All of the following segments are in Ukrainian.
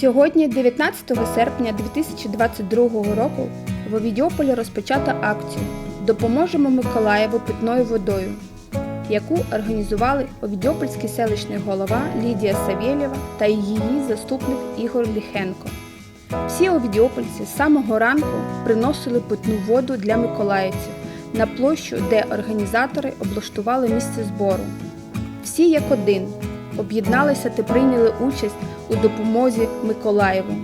Сьогодні, 19 серпня 2022 року, в Овідіополі розпочато акцію Допоможемо Миколаєву питною водою, яку організували Овідіопольський селищний голова Лідія Савєлєва та її заступник Ігор Ліхенко. Всі овідіопольці з самого ранку приносили питну воду для миколаївців на площу, де організатори облаштували місце збору. Всі як один об'єдналися та прийняли участь у допомозі Миколаєву.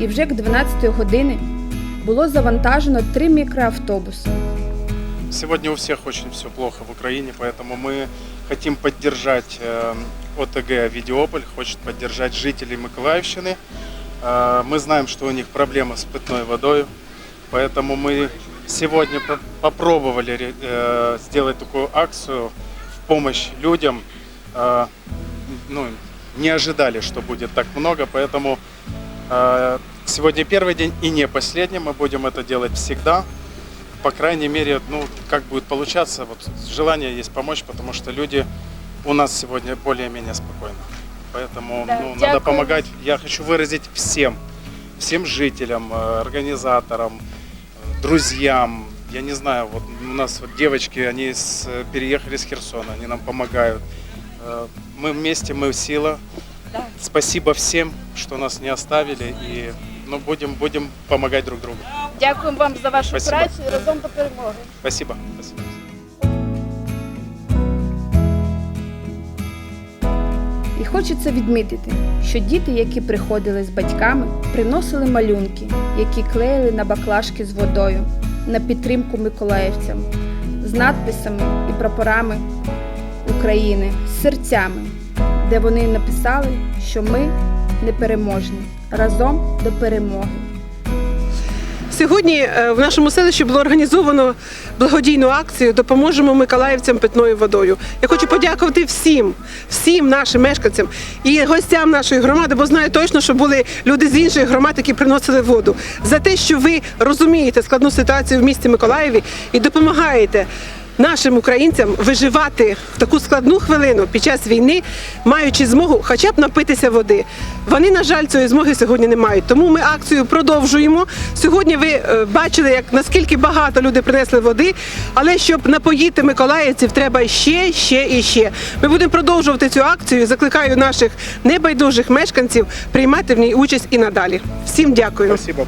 І вже к 12 години було завантажено три мікроавтобуси. Сегодня у всех очень все плохо в Украине, поэтому мы хотим поддержать э, ОТГ «Видеополь», хочет поддержать жителей Миколаевщины. Э, Мы знаем, что у них проблема с питной водой, поэтому мы сегодня по- попробовали э, сделать такую акцию в помощь людям. Ну, не ожидали, что будет так много, поэтому сегодня первый день и не последний, мы будем это делать всегда по крайней мере, ну, как будет получаться, вот желание есть помочь, потому что люди у нас сегодня более-менее спокойно. Поэтому Да, ну, надо помогать. Я хочу выразить всем, всем жителям, э, организаторам, друзьям. Я не знаю, вот у нас вот девочки, они с- переехали с Херсона, они нам помогают. Э, Мы вместе, мы сила. Спасибо всем, что нас не оставили, и ну, будем, будем помогать друг другу. Дякуємо вам за вашу Спасибо. працю і разом до перемоги. Спасибо. Спасибо. І хочеться відмітити, що діти, які приходили з батьками, приносили малюнки, які клеїли на баклажки з водою на підтримку миколаївцям з надписами і прапорами України, з серцями, де вони написали, що ми непереможні разом до перемоги. Сьогодні е, в нашому селищі було організовано благодійну акцію Допоможемо миколаївцям питною водою. Я хочу подякувати всім, всім нашим мешканцям і гостям нашої громади, бо знаю точно, що були люди з інших громад, які приносили воду, за те, що ви розумієте складну ситуацію в місті Миколаєві і допомагаєте. Нашим українцям виживати в таку складну хвилину під час війни, маючи змогу хоча б напитися води. Вони, на жаль, цієї змоги сьогодні не мають. Тому ми акцію продовжуємо. Сьогодні ви е, бачили, як наскільки багато люди принесли води, але щоб напоїти миколаївців, треба ще, ще і ще. Ми будемо продовжувати цю акцію. Закликаю наших небайдужих мешканців приймати в ній участь і надалі. Всім дякую. Спасибо.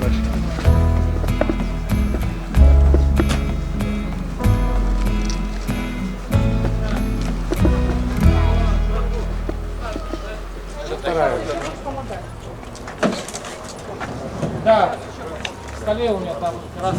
Да, в столе у меня там раз.